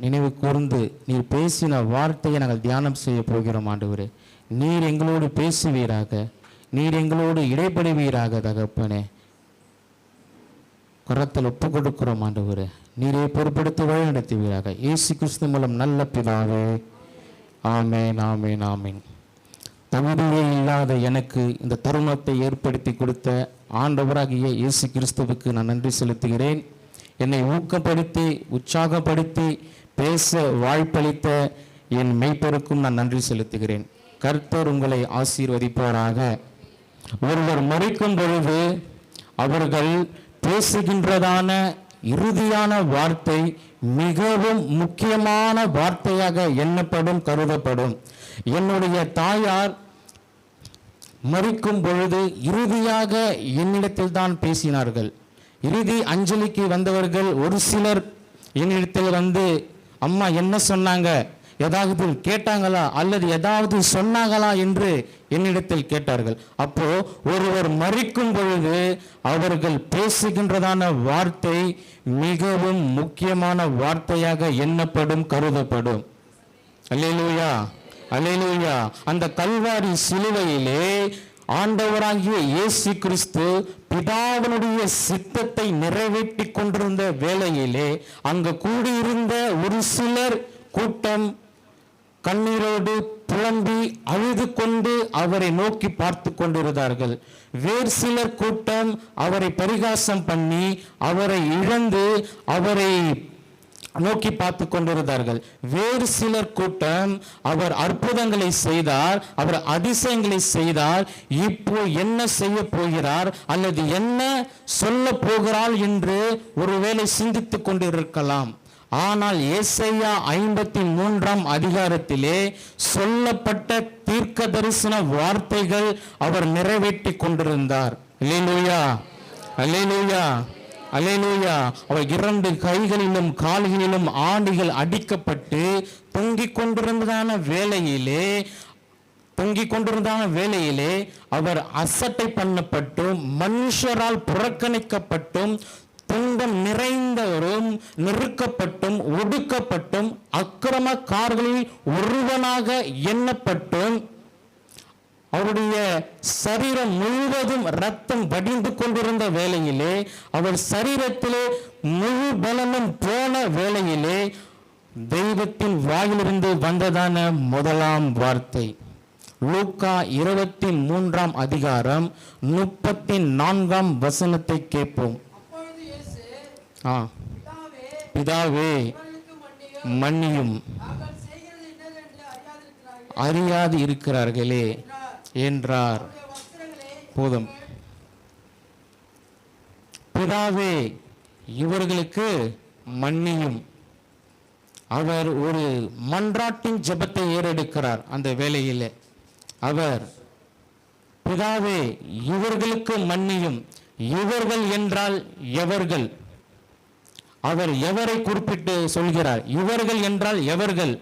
நினைவு கூர்ந்து நீர் பேசின வார்த்தையை நாங்கள் தியானம் செய்ய போகிறோம் ஆண்டவரே. நீர் எங்களோடு பேசுவீராக. நீர் எங்களோடு இடைப்படுவீராக தகப்பனே. கரத்தில் ஒப்பு கொடுக்கிறோம் ஆண்டவரே. நீரே பொறுப்படுத்தி வழி நடத்துவீராக இயேசு கிறிஸ்து மூலம் நல்ல பிதாவே. ஆமேன் ஆமேன் ஆமேன். தகுதியே இல்லாத எனக்கு இந்த தருணத்தை ஏற்படுத்தி கொடுத்த ஆண்டவராகிய இயேசு கிறிஸ்துவுக்கு நான் நன்றி செலுத்துகிறேன். என்னை ஊக்கப்படுத்தி உற்சாகப்படுத்தி பேச வாய்ப்பளித்த என் மெய்ப்பருக்கும் நான் நன்றி செலுத்துகிறேன். கர்த்தர் உங்களை ஆசீர்வதிப்பாராக. ஒருவர் மறைக்கும் பொழுது அவர்கள் பேசுகின்றதான இறுதியான வார்த்தை மிகவும் முக்கியமான வார்த்தையாக எண்ணப்படும் கருதப்படும். என்னுடைய தாயார் மறிக்கும் பொழுது இறுதியாக என்னிடத்தில் தான் பேசினார்கள். இறுதி அஞ்சலிக்கு வந்தவர்கள் ஒரு சிலர் என்னிடத்தில் வந்து அம்மா என்ன சொன்னாங்க? ஏதாவது கேட்டாங்களா? அல்லது ஏதாவது சொன்னாங்களா என்று என்னிடத்தில் கேட்டார்கள். அப்போ ஒருவர் மறிக்கும் பொழுது அவர்கள் பேசுகின்றதான வார்த்தை மிகவும் முக்கியமான வார்த்தையாக எண்ணப்படும் கருதப்படும். அல்லேலூயா அல்லேலூயா. அந்த கல்வாரி சிலுவையிலே ஆண்டவராகிய இயேசு கிறிஸ்து பிதாவினுடைய சித்தத்தை நிறைவேற்றி கொண்டிருந்த வேளையிலே அங்கு கூடியிருந்த ஒரு சிலர் கூட்டம் கண்ணீரோடு புலம்பி அழுது கொண்டு அவரை நோக்கி பார்த்து கொண்டிருந்தார்கள். வேறு சிலர் கூட்டம் அவரை பரிகாசம் பண்ணி அவரை இழந்து அவரை நோக்கி பார்த்து கொண்டிருந்தார்கள். வேறு சிலர் கூட்டம் அவர் அற்புதங்களை செய்தார் அவர் அதிசயங்களை செய்தார் இப்போ என்ன செய்ய போகிறார் அல்லது என்ன சொல்ல போகிறாள் என்று ஒருவேளை சிந்தித்துக் கொண்டிருக்கலாம். ஆனால் ஏசையா ஐம்பத்தி மூன்றாம் அதிகாரத்திலே சொல்லப்பட்ட தீர்க்க தரிசன வார்த்தைகள் அவர் நிறைவேற்றி கொண்டிருந்தார். அல்லேலூயா அல்லேலூயா. அல்லேலூயா அவர் இரண்டு கைகளிலும் கால்களிலும் ஆணிகள் அடிக்கப்பட்டு தொங்கிக் கொண்டிருந்ததான வேலையிலே தொங்கிக் கொண்டிருந்தான வேலையிலே அவர் அசட்டை பண்ணப்பட்டும் மனுஷரால் புறக்கணிக்கப்பட்டும் துன்பம் நிறைந்தவரும் நெருக்கப்பட்டும் ஒடுக்கப்பட்டும் அக்கிரமக்காரர்களில் ஒருவனாக எண்ணப்பட்டும். அவருடைய சரீரம் முழுவதும் ரத்தம் வடிந்து கொண்டிருந்த வேளையிலே அவர் சரீரத்திலே முழு பலனும் போன வேளையிலே தெய்வத்தின் வாயிலிருந்து வந்ததான முதலாம் வார்த்தை. லூக்கா இருபத்தி மூன்றாம் அதிகாரம் முப்பத்தி நான்காம் வசனத்தை கேட்போம். ஆ. பிதாவே மன்னியும். அறியாது இருக்கிறார்களே என்றார். போதும். பிதாவே இவர்களுக்கு மன்னியும். அவர் ஒரு மன்றாட்டின் ஜெபத்தை ஏறெடுக்கிறார் அந்த வேலையில் அவர் பிதாவே இவர்களுக்கு மன்னியும். இவர்கள் என்றால் எவர்கள்? அவர் எவரை குறிப்பிட்டு சொல்கிறார்? இவர்கள் என்றால் எவர்கள்?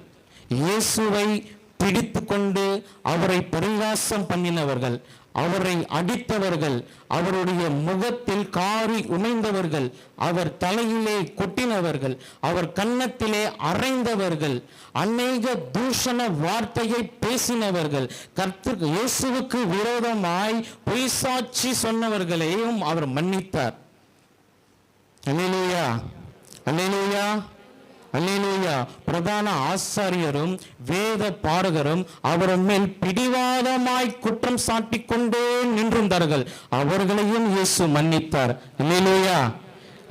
இயேசுவை பிடித்து கொண்டு அவரை பரிகாசம் பண்ணினவர்கள் அவரை அடித்தவர்கள் அவருடைய முகத்தில் காரி உமைந்தவர்கள் அவர் தலையிலே கொட்டினவர்கள் அவர் கன்னத்திலே அறைந்தவர்கள் அநேக தூஷண வார்த்தையை பேசினவர்கள் கர்த்து இயேசுவுக்கு விரோதமாய் பொய்சாட்சி சொன்னவர்களையும் அவர் மன்னித்தார். அல்லேலூயா அல்லேலூயா அல்லேலூயா பிரதான ஆசாரியரும் வேத பாடகரும் அவர் மேல் பிடிவாதமாய் குற்றம் சாட்டி கொண்டே நின்றிருந்தார்கள். அவர்களையும் இயேசு மன்னித்தார். அல்லேலூயா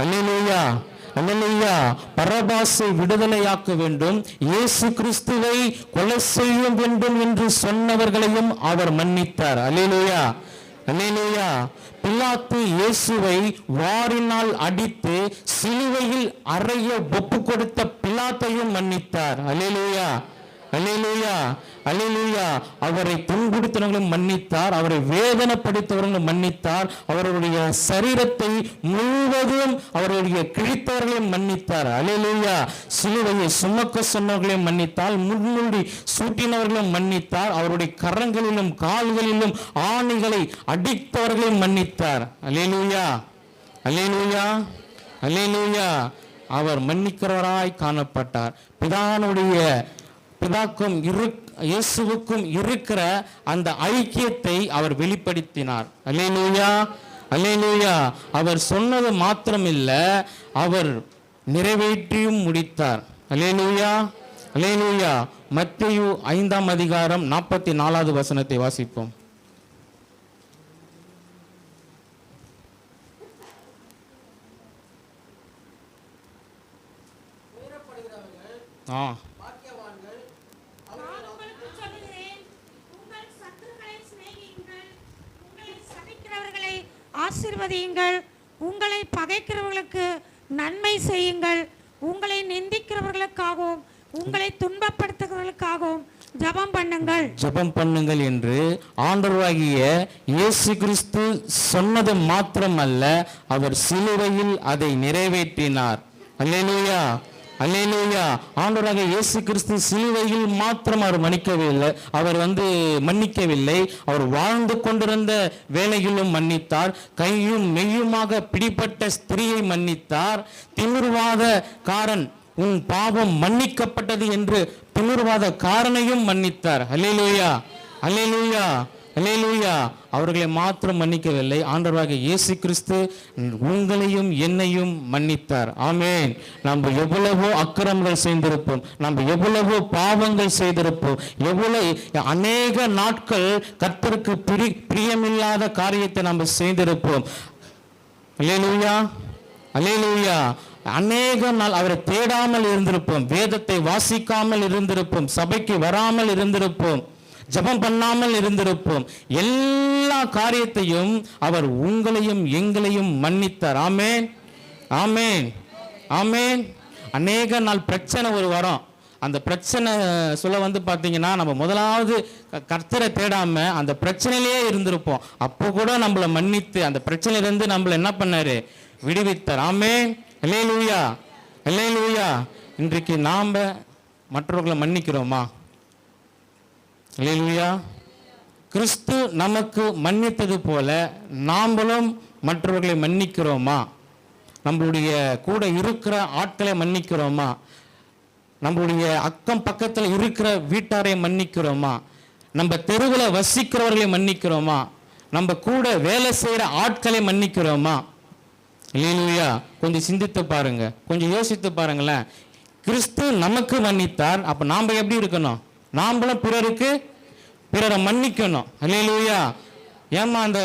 அல்லேலூயா அல்லையா பரபாசை விடுதலையாக்க வேண்டும். இயேசு கிறிஸ்துவை கொலை செய்ய வேண்டும் என்று சொன்னவர்களையும் அவர் மன்னித்தார். அல்லேலூயா அல்லேலூயா பிலாத்து இயேசுவை வாரினால் அடித்து சிலுவையில் அறைய ஒப்பு கொடுத்த பிலாத்தையும் மன்னித்தார். அல்லேலூயா. அல்லேலூயா அல்லேலூயா. அவரை துன்புறுத்தினவர்களும் மன்னித்தார் அவரை வேதனைப்படுத்தவர்களும் மன்னித்தார் அவருடைய சரீரத்தை முழுவதும் அவருடைய கிழித்தவர்களையும் மன்னித்தார். அல்லேலூயா. சிலுவையை சுமக்க சொன்னவர்களையும் மன்னித்தார் முன்னுடி சூட்டினவர்களும் மன்னித்தார் அவருடைய கரங்களிலும் கால்களிலும் ஆணைகளை அடித்தவர்களையும் மன்னித்தார். அல்லேலூயா. அல்லேலூயா. அல்லேலூயா. அவர் மன்னிக்கிறவராய் காணப்பட்டார். பிதானுடைய பிதாக்கும் இரு இயேசுவுக்கும் இருக்கிற அந்த ஐக்கியத்தை அவர் வெளிப்படுத்தினார். அல்லேலூயா அல்லேலூயா. அவர் சொன்னது மாத்திரமில்ல அவர் நிறைவேற்றியும் முடித்தார். அல்லேலூயா அல்லேலூயா. மத்தேயு ஐந்தாம் அதிகாரம் நாற்பத்தி நாலாவது வசனத்தை வாசிப்போம். ஆ பாக்கியவான்கள் நான் உங்களுக்கு சொல்லுகிறேன் உங்கள் சத்துருக்களை சிநேகியுங்கள் உங்களை சபிக்கிறவர்களை ஆசீர்வதியுங்கள். உங்களை பகைக்கிறவர்களுக்கு நன்மை செய்யுங்கள். உங்களை நிந்திக்கிறவர்களுக்காகவும் உங்களை துன்பப்படுத்துகிறவர்களுக்காகவும் ஜெபம் பண்ணுங்கள். ஜெபம் பண்ணுங்கள் என்று ஆண்டவராகிய இயேசு கிறிஸ்து சொன்னது மாத்திரமல்ல அவர் சிலுவையில் அதை நிறைவேற்றினார். அல்லேலூயா. அல்லேலூயா. ஆண்டவராகிய இயேசு கிறிஸ்து சிலுவையில் மாத்திரம் அவர் மன்னிக்கவில்லை. அவர் வந்து மன்னிக்கவில்லை. அவர் வாழ்ந்து கொண்டிருந்த வேலையிலும் மன்னித்தார். கையும் மெய்யுமாக பிடிப்பட்ட ஸ்திரியை மன்னித்தார். திமிர்வாத காரன் உன் பாவம் மன்னிக்கப்பட்டது என்று திமிர்வாத காரனையும் மன்னித்தார். அல்லேலூயா. அல்லேலூயா. அல்லேலூயா அவர்களை மாத்திரம் மன்னிக்கவில்லை. ஆண்டவராக இயேசு கிறிஸ்து உங்களையும் என்னையும் மன்னித்தார். ஆமேன். நம்ம எவ்வளவோ அக்கிரமங்கள் செய்திருப்போம். நம்ம எவ்வளவோ பாவங்கள் செய்திருப்போம். எவ்வளவு அநேக நாட்கள் கர்த்தருக்கு பிரி பிரியமில்லாத காரியத்தை நம்ம செய்திருப்போம். அலேலூயா அலேலூயா அநேக நாள் அவரை தேடாமல் இருந்திருப்போம். வேதத்தை வாசிக்காமல் இருந்திருப்போம். சபைக்கு வராமல் இருந்திருப்போம். ஜெபம் பண்ணாமல் இருந்திருப்போம். எல்லா காரியத்தையும் அவர் உங்களையும் எங்களையும் மன்னித்தார். ஆமேன். ஆமேன். ஆமேன். அநேக நாள் பிரச்சனை ஒரு வரும். அந்த பிரச்சனை சொல்ல வந்து பார்த்தீங்கன்னா நம்ம முதலாவது க- கர்த்தரை தேடாம அந்த பிரச்சனையிலேயே இருந்திருப்போம். அப்போ கூட நம்மளை மன்னித்து அந்த பிரச்சனையிலேருந்து நம்மளை என்ன பண்ணாரு? விடுவித்தார். ஆமே அல்லேலூயா அல்லேலூயா இன்றைக்கு நாம் மற்றவர்களை மன்னிக்கிறோமா? இல்லையா கிறிஸ்து நமக்கு மன்னித்தது போல நாம்பளும் மற்றவர்களை மன்னிக்கிறோமா? நம்மளுடைய கூட இருக்கிற ஆட்களை மன்னிக்கிறோமா? நம்மளுடைய அக்கம் பக்கத்தில் இருக்கிற வீட்டாரை மன்னிக்கிறோமா? நம்ம தெருவில் வசிக்கிறவர்களை மன்னிக்கிறோமா? நம்ம கூட வேலை செய்கிற ஆட்களை மன்னிக்கிறோமா? இல்லையா கொஞ்சம் சிந்தித்து பாருங்க. கொஞ்சம் யோசித்து பாருங்களேன். கிறிஸ்து நமக்கு மன்னித்தார். அப்போ நாம் எப்படி இருக்கணும்? நாம்பளும் பிறருக்கு பிறரை மன்னிக்கணும். அல்லேலூயா ஏம்மா அந்த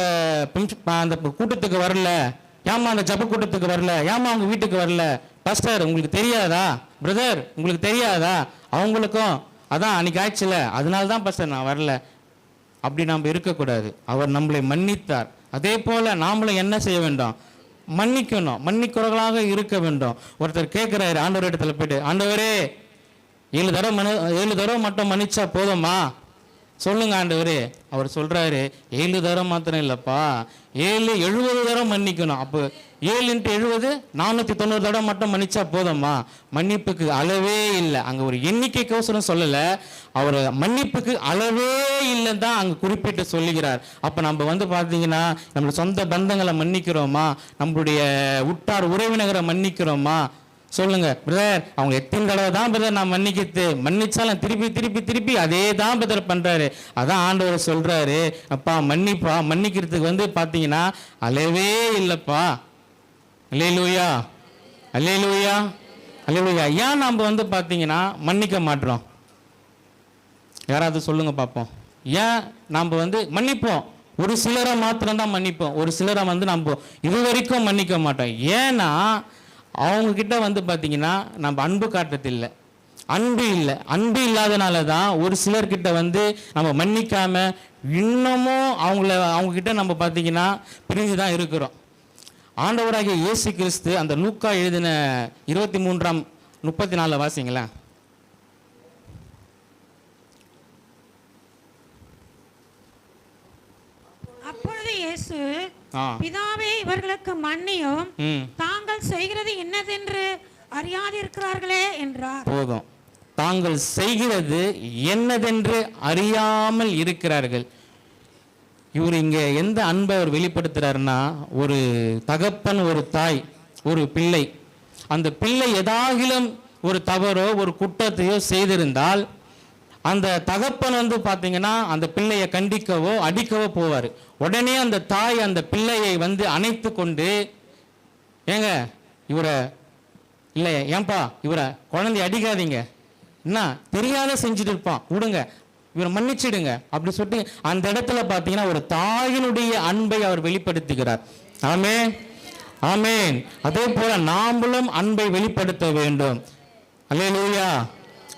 அந்த கூட்டத்துக்கு வரல? ஏமா அந்த ஜப கூட்டத்துக்கு வரல? ஏம்மா அவங்க வீட்டுக்கு வரல? பஸ்டர் உங்களுக்கு தெரியாதா? பிரதர் உங்களுக்கு தெரியாதா? அவங்களுக்கும் அதான் அன்னைக்கு ஆயிடுச்சுல. அதனால தான் பஸ்டர் நான் வரல. அப்படி நாம் இருக்கக்கூடாது. அவர் நம்மளை மன்னித்தார். அதே போல நாமளும் என்ன செய்ய வேண்டும்? மன்னிக்கணும். மன்னிக்கிறவர்களாக இருக்க வேண்டும். ஒருத்தர் கேட்குறாரு ஆண்டவர் இடத்துல போயிட்டு ஆண்டவரே ஏழு தடவை மனு ஏழு தடவை மட்டும் மன்னிச்சா போதுமா? சொல்லுங்க ஆண்டவரே. அவர் சொல்றாரு ஏழு தரம் மாத்திரம் இல்லைப்பா. ஏழு எழுபது தரம் மன்னிக்கணும். அப்போ ஏழு இன்ட்டு எழுபது நானூற்றி தொண்ணூறு தடவை மட்டும் மன்னிச்சா போதுமா? மன்னிப்புக்கு அளவே இல்லை. அங்கே ஒரு எண்ணிக்கைக்கோசரம் சொல்லலை. அவர் மன்னிப்புக்கு அளவே இல்லைன்னு தான் அங்கே குறிப்பிட்டு சொல்லுகிறார். அப்போ நம்ம வந்து பார்த்தீங்கன்னா நம்ம சொந்த பந்தங்களை மன்னிக்கிறோமா? நம்மளுடைய உற்றார் உறவினரை மன்னிக்கிறோமா? சொல்லுங்க பிரதர் அவங்க எத்தனை தடவை தான் பிரதர் நான் மன்னிக்கிறது மன்னிச்சாலும் திருப்பி திருப்பி திருப்பி அதே தான் பிரதர் பண்றாரு. அதான் ஆண்டவர் சொல்றாரு. அப்பா மன்னிப்பா. மன்னிக்கிறதுக்கு வந்து பார்த்தீங்கன்னா அளவே இல்லைப்பா. அல்லேலூயா. அல்லேலூயா. அல்லேலூயா. ஏன் நாம் வந்து பார்த்தீங்கன்னா மன்னிக்க மாட்றோம்? யாராவது சொல்லுங்க பார்ப்போம் ஏன் நாம் வந்து மன்னிப்போம்? ஒரு சிலரை மாத்திரம்தான் மன்னிப்போம். ஒரு சிலரை வந்து நம்ம இது வரைக்கும் மன்னிக்க மாட்டோம். ஏன்னா அவங்கக்கிட்ட வந்து பார்த்தீங்கன்னா நம்ம அன்பு காட்டுறதில்லை. அன்பு இல்லை. அன்பு இல்லாதனால தான் ஒரு சிலர்கிட்ட வந்து நம்ம மன்னிக்காம இன்னமும் அவங்கள அவங்கக்கிட்ட நம்ம பார்த்தீங்கன்னா பிரிஞ்சு தான் இருக்கிறோம். ஆண்டவராகிய இயேசு கிறிஸ்து அந்த லூக்கா எழுதின இருபத்தி மூன்றாம் முப்பத்தி நாலில் வாசிங்களேன் அப்பொழுது இயேசு பிதாவே இவர்களுக்கு மன்னியும். தாங்கள் செய்கிறது என்னதென்று அறியாதிருக்கிறார்களே என்றார். போதும். தாங்கள் செய்கிறது என்னதென்று அறியாமல் இருக்கிறார்கள். இவர் இங்க எந்த அன்பை அவர் வெளிப்படுத்துறாருன்னா ஒரு தகப்பன் ஒரு தாய் ஒரு பிள்ளை. அந்த பிள்ளை ஏதாகிலும் ஒரு தவறோ ஒரு குற்றத்தையோ செய்திருந்தால் அந்த தகப்பன் வந்து பார்த்தீங்கன்னா அந்த பிள்ளையை கண்டிக்கவோ அடிக்கவோ போவார். உடனே அந்த தாய் அந்த பிள்ளையை வந்து அணைத்து கொண்டு ஏங்க இவரை இல்லை ஏன்பா இவரை குழந்தைய அடிக்காதீங்க. என்ன தெரியாத செஞ்சுட்டு இருப்பான். விடுங்க இவரை மன்னிச்சிடுங்க. அப்படி சொல்லிட்டு அந்த இடத்துல பார்த்தீங்கன்னா ஒரு தாயினுடைய அன்பை அவர் வெளிப்படுத்துகிறார். ஆமே ஆமேன். அதே போல நாமளும் அன்பை வெளிப்படுத்த வேண்டும். அல்லேலூயா.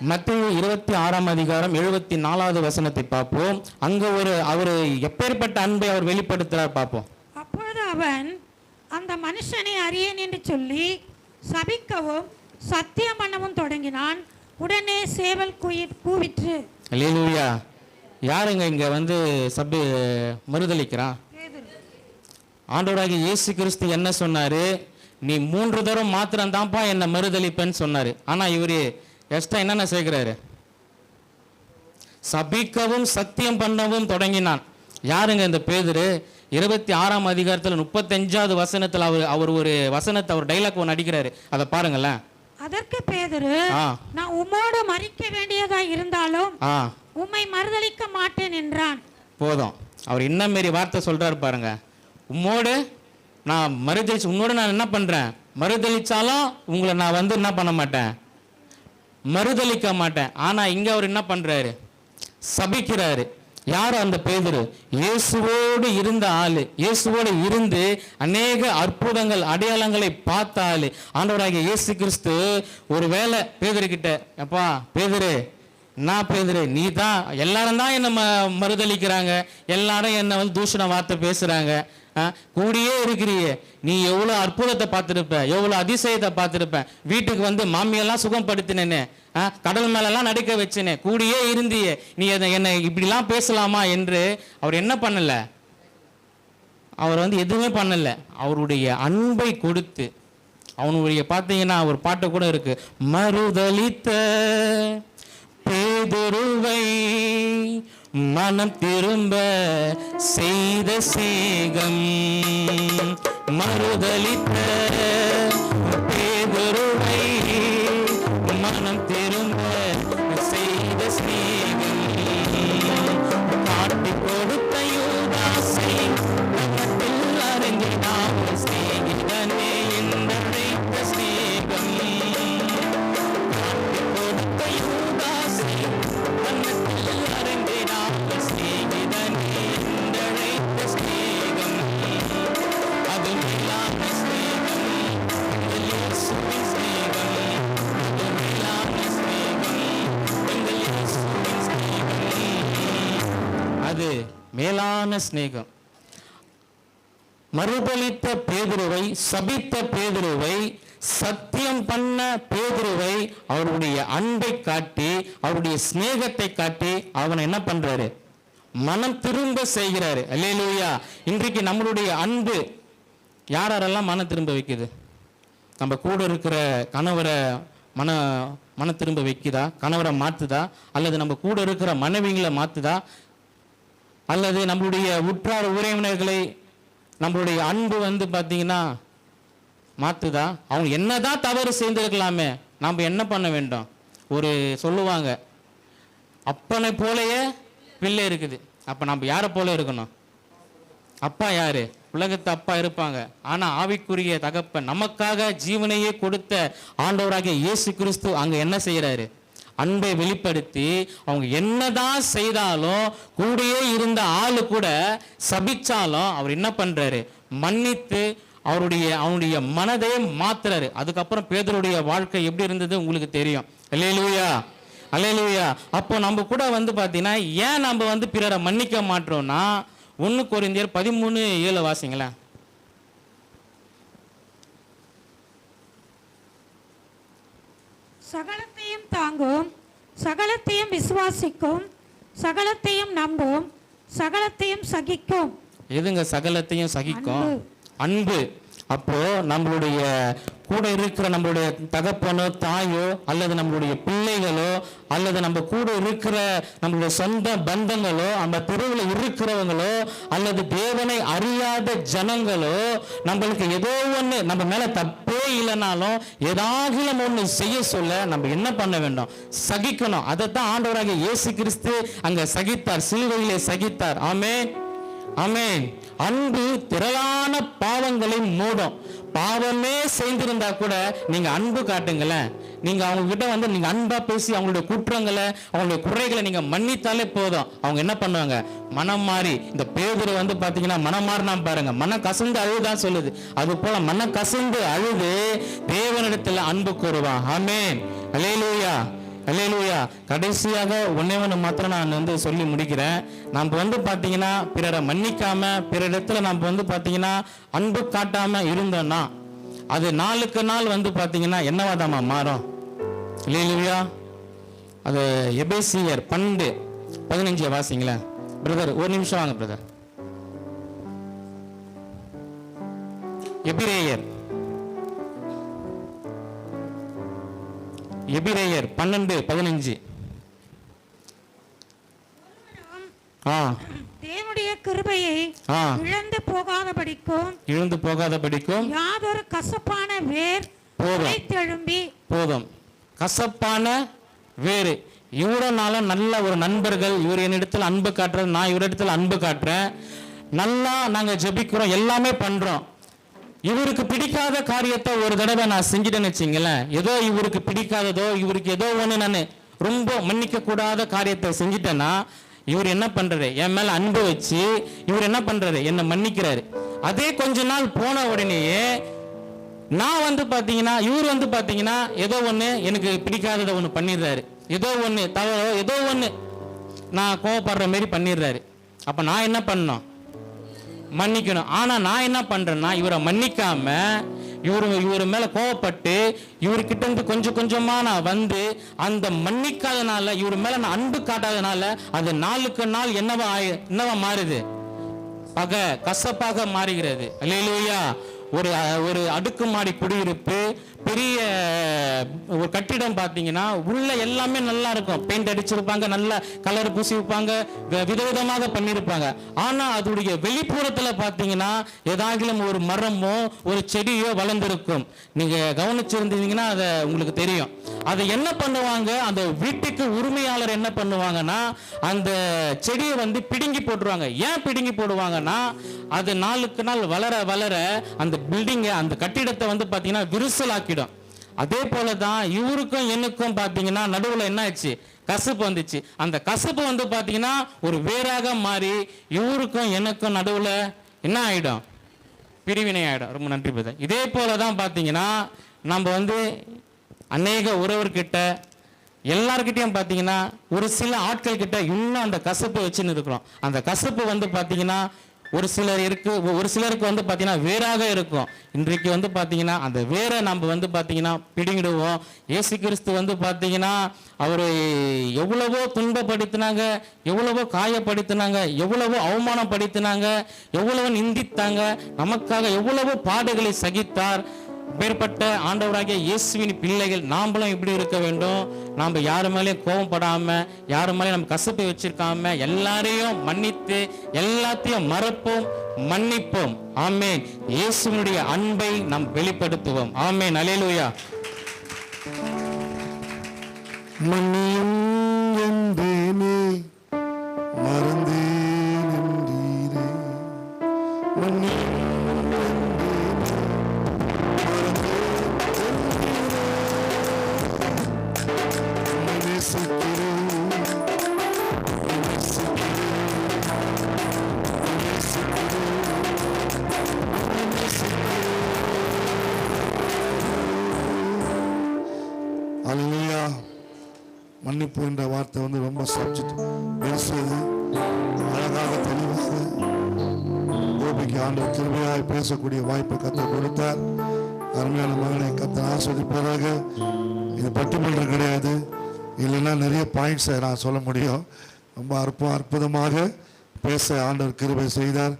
மத்திய இருபத்தி ஆறாம் அதிகாரம் எழுபத்தி நாலாவது வசனத்தை பார்ப்போம். அங்க ஒரு அவர் எப்பேற்பட்ட அன்பை அவர் வெளிப்படுத்துறார் பார்ப்போம். அப்பொழுது அவன் அந்த மனுஷனை அறியேன் என்று சொல்லி சபிக்கவும் சத்தியம் பண்ணவும் தொடங்கினான். உடனே சேவல் குயி கூவிற்று. அல்லேலூயா. யாருங்க இங்க வந்து சபை மறுதளிக்கிறா ஆண்டவராகிய இயேசு கிறிஸ்து என்ன சொன்னாரு? நீ மூன்று தரம் மாத்திரம் தான்ப்பா என்னை மறுதளிப்பேன்னு சொன்னாரு. ஆனா இவரு எக்ஸ்ட்ரா என்னென்ன சேர்க்கிறாரு? சபிக்கவும் சத்தியம் பண்ணவும் தொடங்கினான். யாருங்க இந்த பேதுரு? இருபத்தி ஆறாம் அதிகாரத்தில் முப்பத்தஞ்சாவது வசனத்தில் அவர் அவர் ஒரு வசனத்தை அவர் டைலாக் ஒன்று அடிக்கிறாரு. அதை பாருங்களேன். அதற்கு பேதுரு நான் உம்மோடு மறிக்க வேண்டியதா இருந்தாலும் உம்மை மறுதலிக்க மாட்டேன் என்றான். போதும். அவர் என்ன மாரி வார்த்தை சொல்றாரு பாருங்க. உம்மோடு நான் மறுதளிச்சு உன்னோட நான் என்ன பண்றேன்? மறுதளிச்சாலும் உங்களை நான் வந்து என்ன பண்ண மாட்டேன்? மறுதளிக்க மாட்டேன். ஆனால் இங்கே அவர் என்ன பண்ணுறாரு சபிக்கிறாரு. யார் அந்த பேதரு? இயேசுவோடு இருந்த ஆளு. இயேசுவோடு இருந்து அநேக அற்புதங்கள் அடையாளங்களை பார்த்த ஆள். ஆண்டவராகிய இயேசு கிறிஸ்து ஒரு வேலை பேதர்கிட்ட எப்பா பேதுரு நான் பேதுரு? நீ தான் எல்லாரும் தான் என்னை ம மறுதளிக்கிறாங்க. எல்லாரும் என்னை வந்து தூஷண வார்த்தை பேசுகிறாங்க கூடியே இருக்கிறியே. நீ எவ்வளோ அற்புதத்தை பார்த்துருப்ப எவ்வளோ அதிசயத்தை பார்த்துருப்ப. வீட்டுக்கு வந்து மாமியெல்லாம் சுகப்படுத்தினேன்னு ஆ, கடல் மேலெல்லாம் நடிக்க வச்சேனே கூடியே இருந்தியே. நீ அதை என்னை இப்படிலாம் பேசலாமா என்று அவர் என்ன பண்ணல? அவர் வந்து எதுவுமே பண்ணல. அவருடைய அன்பை கொடுத்து அவனுடைய பார்த்தீங்கன்னா ஒரு பாட்டு கூட இருக்கு மறுதளித்த பேதுருவை மனம் திரும்ப செய்த சேகம் மறுதளித்த அது மேலான சிநேகம். மறுபலித்த பேதுருவை சபித்த பேதுருவை சத்தியம் பண்ண பேதுருவை அவருடைய அன்பை காட்டி அவருடைய சிநேகத்தை காட்டி அவனை என்ன பண்றாரு? மனம் திரும்ப செய்கிறாரு. அல்லேலூயா. இன்றைக்கு நம்மளுடைய அன்பு யாரெல்லாம் மனம் திரும்ப வைக்குது? நம்ம கூட இருக்கிற கணவரை மன மன திரும்ப வைக்குதா? கணவரை மாத்துதா? அல்லது நம்ம கூட இருக்கிற மனைவிங்களை மாத்துதா? அல்லது நம்மளுடைய உற்றார் உறவினர்களை நம்மளுடைய அன்பு வந்து பார்த்தீங்கன்னா மாற்றுதா அவங்க என்ன தான் தவறு செய்திருக்கலாமே நாம் என்ன பண்ண வேண்டும்? ஒரு சொல்லுவாங்க அப்பனை போலயே பிள்ளை இருக்குது. அப்போ நம்ம யாரை போல இருக்கணும்? அப்பா யார்? உலகத்து அப்பா இருப்பாங்க. ஆனால் ஆவிக்குரிய தகப்பன் நமக்காக ஜீவனையே கொடுத்த ஆண்டவராகிய இயேசு கிறிஸ்து அங்கே என்ன செய்கிறாரு அன்பை வெளிப்படுத்தி அவங்க என்னதான் செய்தாலும் கூடயே இருந்த ஆளு கூட சபிச்சாலும் அவர் என்ன பண்றாரு? மன்னித்து அவருடைய அவனுடைய மனதை மாத்துறாரு. அதுக்கப்புறம் பேதருடைய வாழ்க்கை எப்படி இருந்தது உங்களுக்கு தெரியும். இல்லையிலூயா அல்லேலூயா. அப்போ நம்ம கூட வந்து பார்த்தீங்கன்னா ஏன் நம்ம வந்து பிறரை மன்னிக்க மாட்டோம்னா ஒன்று குறைந்தர் பதிமூணு ஏழு வாசிங்களேன். சகல தாங்கும். சகலத்தையும் விசுவாசிக்கும். சகலத்தையும் நம்பும். சகலத்தையும் சகிக்கும். எதுங்க சகலத்தையும் சகிக்கும்? அன்பு. அப்போ நம்மளுடைய கூட இருக்கிற நம்மளுடைய தகப்பனோ தாயோ அல்லது நம்மளுடைய பிள்ளைகளோ அல்லது நம்ம கூட இருக்கிற நம்மளுடைய சொந்த பந்தங்களோ நம்ம தெருவில் இருக்கிறவங்களோ அல்லது தேவனை அறியாத ஜனங்களோ நம்மளுக்கு ஏதோ ஒன்று நம்ம மேல தப்பே இல்லைனாலும் ஏதாகிலும் ஒன்று செய்ய சொல்ல நம்ம என்ன பண்ண வேண்டும்? சகிக்கணும். அதைத்தான் ஆண்டவராக இயேசு கிறிஸ்து அங்க சகித்தார். சிலுவையிலே சகித்தார். ஆமே ஆமே அன்பு திரளான பாவங்களை மூடும். பாவமே செய்திருந்தா கூட நீங்க அன்பு காட்டுங்களேன் நீங்க அவங்க கிட்ட வந்து நீங்க அன்பா பேசி அவங்களுடைய குற்றங்களை அவங்களுடைய குறைகளை நீங்க மன்னித்தாலே போதும். அவங்க என்ன பண்ணுவாங்க? மனம் மாறி. இந்த பேதுரு வந்து பாத்தீங்கன்னா மனம் மாறினா பாருங்க மன கசந்து அழுதுதான் சொல்லுது. அது போல மன கசந்து அழுது தேவனிடத்துல அன்பு கூறுவான். ஆமென். அலேலூயா அல்லேலூயா கடைசியாக ஒன்னே மாத்திரம் நான் வந்து சொல்லி முடிக்கிறேன். நம்ம வந்து பார்த்தீங்கன்னா பிறரை மன்னிக்காம பிறரிடத்துல நம்ம வந்து பார்த்தீங்கன்னா அன்பு காட்டாம இருந்தோம்னா அது நாளுக்கு நாள் வந்து பார்த்தீங்கன்னா என்னவாதாமா மாறும்? அல்லேலூயா அது எபேசியர் பண்டு பதினஞ்சு வாசிங்களேன் பிரதர் ஒரு நிமிஷம் வாங்க பிரதர் எபிரேயர். எபிரேயர் பன்னெண்டு பதினஞ்சு. தேவனுடைய கிருபையை இழந்து போகாதபடிக்கும் இழுந்து போகாத படிக்கும் யாதொரு கசப்பான வேர் போதும். தெழும்பி போதும். கசப்பான வேறு. இவரனால நல்ல ஒரு நண்பர்கள் இவர் என்னிடத்தில் அன்பு காட்டுறது நான் இவரிடத்தில் அன்பு காட்டுறேன். நல்லா நாங்க ஜெபிக்கிறோம் எல்லாமே பண்றோம். இவருக்கு பிடிக்காத காரியத்தை ஒரு தடவை நான் செஞ்சுட்டேன்னு வச்சிங்களேன். ஏதோ இவருக்கு பிடிக்காததோ இவருக்கு ஏதோ ஒன்று நான் ரொம்ப மன்னிக்க கூடாத காரியத்தை செஞ்சுட்டேன்னா இவர் என்ன பண்றாரு? என் மேல அன்பு வச்சு இவர் என்ன பண்றாரு? என்னை மன்னிக்கிறாரு. அதே கொஞ்ச நாள் போன உடனேயே நான் வந்து பார்த்தீங்கன்னா இவர் வந்து பார்த்தீங்கன்னா ஏதோ ஒன்று எனக்கு பிடிக்காததை ஒன்று பண்ணிடுறாரு. ஏதோ ஒன்று தவறோ ஏதோ ஒன்று நான் கோவப்படுற மாதிரி பண்ணிடுறாரு. அப்போ நான் என்ன பண்ணணும்? மன்னிக்கணும். ஆனா நான் என்ன பண்றேன்னா இவரை மன்னிக்காம இவர் இவர் மேல கோவப்பட்டு இவர்கிட்ட இருந்து கொஞ்சம் கொஞ்சமா நான் வந்து அந்த மன்னிக்காதனால இவர் மேல நான் அன்பு காட்டாதனால அது நாளுக்கு நாள் என்னவா ஆயி என்னவா மாறுது? பகை கசப்பாக மாறுகிறது. இல்லையா ஒரு ஒரு அடுக்குமாடி குடியிருப்பு பெரிய ஒரு கட்டிடம் பார்த்தீங்கன்னா உள்ள எல்லாமே நல்லா இருக்கும். பெயிண்ட் அடிச்சிருப்பாங்க நல்ல கலர் பூசி வைப்பாங்க விதவிதமாக பண்ணியிருப்பாங்க. ஆனா அதோடைய வெளிப்புறத்துல பார்த்தீங்கன்னா ஏதாகிலும் ஒரு மரமோ ஒரு செடியோ வளர்ந்திருக்கும். நீங்க கவனிச்சிருந்தீங்கன்னா அதை உங்களுக்கு தெரியும். அதை என்ன பண்ணுவாங்க? அந்த வீட்டுக்கு உரிமையாளர் என்ன பண்ணுவாங்கன்னா அந்த செடியை வந்து பிடுங்கி போட்டுருவாங்க. ஏன் பிடுங்கி போடுவாங்கன்னா அது நாளுக்கு நாள் வளர வளர அந்த பில்டிங்கை அந்த கட்டிடத்தை வந்து பார்த்தீங்கன்னா ஆக்கிடும் அதே போல தான் இவருக்கும் எனக்கும் பார்த்தீங்கன்னா நடுவில் என்ன ஆச்சு கசப்பு வந்துச்சு. அந்த கசப்பு வந்து பார்த்தீங்கன்னா ஒரு வேறாக மாறி இவருக்கும் எனக்கும் நடுவில் என்ன ஆகிடும் பிரிவினை ஆகிடும் ரொம்ப நன்றி பிரதர். இதே போல தான் பார்த்தீங்கன்னா நம்ம வந்து அநேக உறவர்கிட்ட எல்லார்கிட்டையும் பார்த்தீங்கன்னா ஒரு சில ஆட்கள் கிட்ட இன்னும் அந்த கசப்பு வச்சுன்னு இருக்கிறோம். அந்த கசப்பு வந்து பார்த்தீங்கன்னா ஒரு சிலர் இருக்கு ஒரு சிலருக்கு வந்து பார்த்தீங்கன்னா வேறாக இருக்கும். இன்றைக்கு வந்து பார்த்தீங்கன்னா அந்த வேரை நம்ம வந்து பார்த்தீங்கன்னா பிடுங்கிடுவோம். இயேசு கிறிஸ்து வந்து பார்த்தீங்கன்னா அவர் எவ்வளவோ துன்பப்படுத்தினாங்க எவ்வளவோ காயப்படுத்தினாங்க எவ்வளவோ அவமானப்படுத்தினாங்க எவ்வளவோ நிந்தித்தாங்க நமக்காக எவ்வளவோ பாடுகளை சகித்தார். பேர்பட்ட ஆண்டவராகிய இயேசுவின் பிள்ளைகள் நாம்பளும் இப்படி இருக்க வேண்டும். நாம் யாரு மேலேயும் கோபப்படாம யாரு மேலேயும் நம்ம கசப்பை வச்சிருக்காம எல்லாரையும் மன்னித்து எல்லாத்தையும் மறப்போம் மன்னிப்போம். ஆமேன். இயேசுவினுடைய அன்பை நாம் வெளிப்படுத்துவோம். ஆமேன். அலேலூயா மன்னியும் என்றேனே மன்னிப்பு என்ற வார்த்தை வந்து ரொம்ப சப்ஜெக்ட் பேசுறது அழகாக தெளிவாக கோபிக்கு ஆண்டவர் கிருமையாய் பேசக்கூடிய வாய்ப்பு கத்த கொடுத்தார். அருமையான மகனை கத்த ஆஸ்வதிப்பதாக இது பட்டிமன்றம் கிடையாது. இல்லைன்னா நிறைய பாயிண்ட்ஸை நான் சொல்ல முடியும். ரொம்ப அற்புதம் அற்புதமாக பேச ஆண்டவர் கிருபை செய்தார்.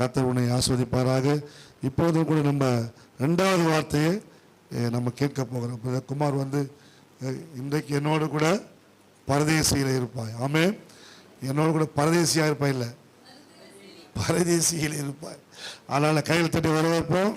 கத்தர் உன்னை ஆஸ்வதிப்பாராக இப்போதும் கூட நம்ம ரெண்டாவது வார்த்தையை நம்ம கேட்க போகிறோம். குமார் வந்து இன்றைக்கு என்னோடு கூட பரதேசியில் இருப்பாய். ஆமே என்னோட கூட பரதேசியாக இருப்பாய் இல்லை? பரதேசியில் இருப்பாய். அதனால் கையில் தட்டி வரவேற்போம்.